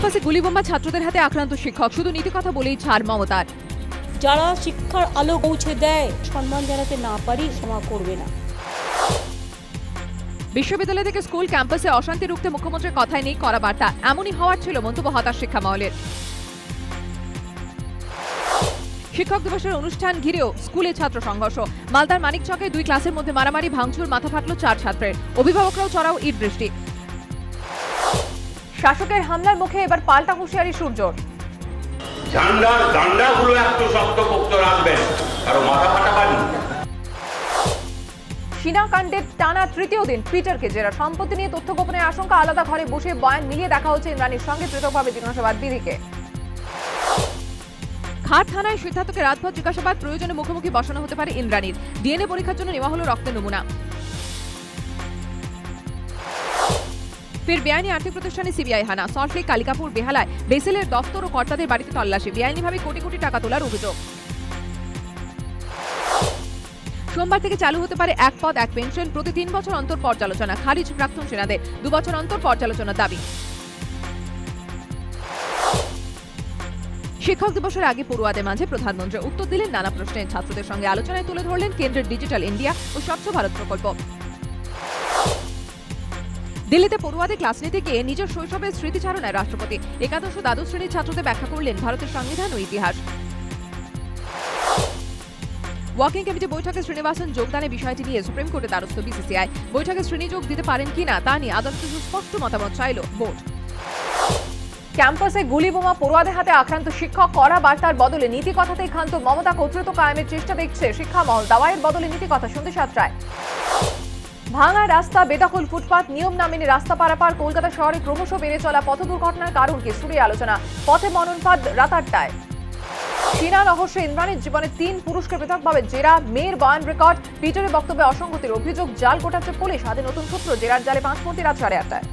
ক্যাম্পাসে গুলিবোমা ছাত্রদের হাতে আক্রান্ত শিক্ষক। শুধু নীতি কথা বলেই ছাড় মমতার যারা শিক্ষার আলো পৌঁছে দেয় সম্মান জানাতে না পারি ক্ষমা করবে না। বিশ্ববিদ্যালয় থেকে স্কুল ক্যাম্পাসে অশান্তি রুখতে মুখ্যমন্ত্রীর কথায় নেই করা বার্তা। এমনই হওয়ার ছিল মন্তব্য হতাশ শিক্ষা মহলের শিক্ষক দিবসের অনুষ্ঠান ঘিরেও স্কুলে ছাত্র সংঘর্ষ। মালদার মানিকচকে দুই ক্লাসের মধ্যে মারামারি ভাঙচুর মাথা ফাটলো চার ছাত্রের। অভিভাবকরাও চড়াও ইট বৃষ্টি। শাসকের হামলার মুখে এবার পাল্টা হুঁশিয়ারি সূর্যর ঝান্ডার ডান্ডাগুলো একটু শক্তপোক্ত রাখবেন কারও মাথা ফাটা পানি। টানা তৃতীয় দিন পিটারকে জেরা। সম্পত্তি নিয়ে তথ্য গোপনের আশঙ্কা আলাদা ঘরে বসে বয়ান মিলিয়ে দেখা হচ্ছে ইমরানের সঙ্গে পৃথকভাবে জিজ্ঞাসাবাদ বিধিকে। খাট থানায় সিদ্ধার্থকে রাতভর জিজ্ঞাসাবাদ প্রয়োজনে মুখোমুখি বসানো হতে পারে ইন্দ্রাণীর। ডিএনএ পরীক্ষার জন্য নেওয়া হলো রক্তের নমুনা। ফের বেআইনি আর্থিক প্রতিষ্ঠানে সিবিআই হানা। সল্টলেক, কালিকাপুর, বেহালায় বেসেলের দফতর ও কর্তাদের বাড়িতে তল্লাশি। বেআইনিভাবে কোটি কোটি টাকা তোলার অভিযোগ। সোমবার থেকে চালু হতে পারে এক পদ, এক পেনশন। প্রতি তিন বছর অন্তর পর্যালোচনা। খারিজ প্রাক্তন সেনাদের। দু বছর অন্তর পর্যালোচনার দাবি। শিক্ষক দিবসের আগে পড়ুয়াদের মাঝে প্রধানমন্ত্রী উত্তর দিলেন নানা প্রশ্নের। ছাত্রদের সঙ্গে আলোচনায় তুলে ধরলেন কেন্দ্রের ডিজিটাল ইন্ডিয়া ও স্বচ্ছ ভারত প্রকল্প। দিল্লিতে পড়ুয়াদের ক্লাস নিতে গিয়ে নিজের শৈশবের স্মৃতিচারণায় রাষ্ট্রপতি, একাদশ ও দ্বাদশ শ্রেণির ছাত্রদের ব্যাখ্যা করলেন ভারতের সংবিধান ও ইতিহাস। ওয়াকিং কমিটি বৈঠকে শ্রীনিবাসন যোগদানের বিষয়টি নিয়ে সুপ্রিম কোর্টে দ্বারস্থ বিসিসিআই। বৈঠকে শ্রেণি যোগ দিতে পারেন কিনা তা নিয়ে আদালতে সুস্পষ্ট মতামত চাইল বোর্ড। ক্যাম্পাসে গুলি বোমা পড়ুয়াদের হাতে আক্রান্ত শিক্ষক, কড়া বার্তার বদলে নীতি কথাতেই ক্ষান্ত, মমতা কর্তৃত্ব কায়েমের চেষ্টা দেখছে শিক্ষা মহল বদলে নীতি কথা শুনতে সাতটায় ভাঙা রাস্তা, বেদখল, ফুটপাত, নিয়ম না মেনে রাস্তা পারাপার, কলকাতা শহরে ক্রমশ বেড়ে চলা পথ দুর্ঘটনার কারণকে সুরে আলোচনা। পথে মননপাত রাত আটটায় চীনা রহস্যে ইমরানের জীবনে তিন পুরুষকে পৃথকভাবে জেরা, মেয়ের বয়ান রেকর্ড। পিটারের বক্তব্যে অসঙ্গতির অভিযোগ, জাল গোটাচ্ছে পুলিশ। হাতে নতুন সূত্র, জেরার জালে পাঁচ মন্ত্রী রাত সাড়ে আটটায়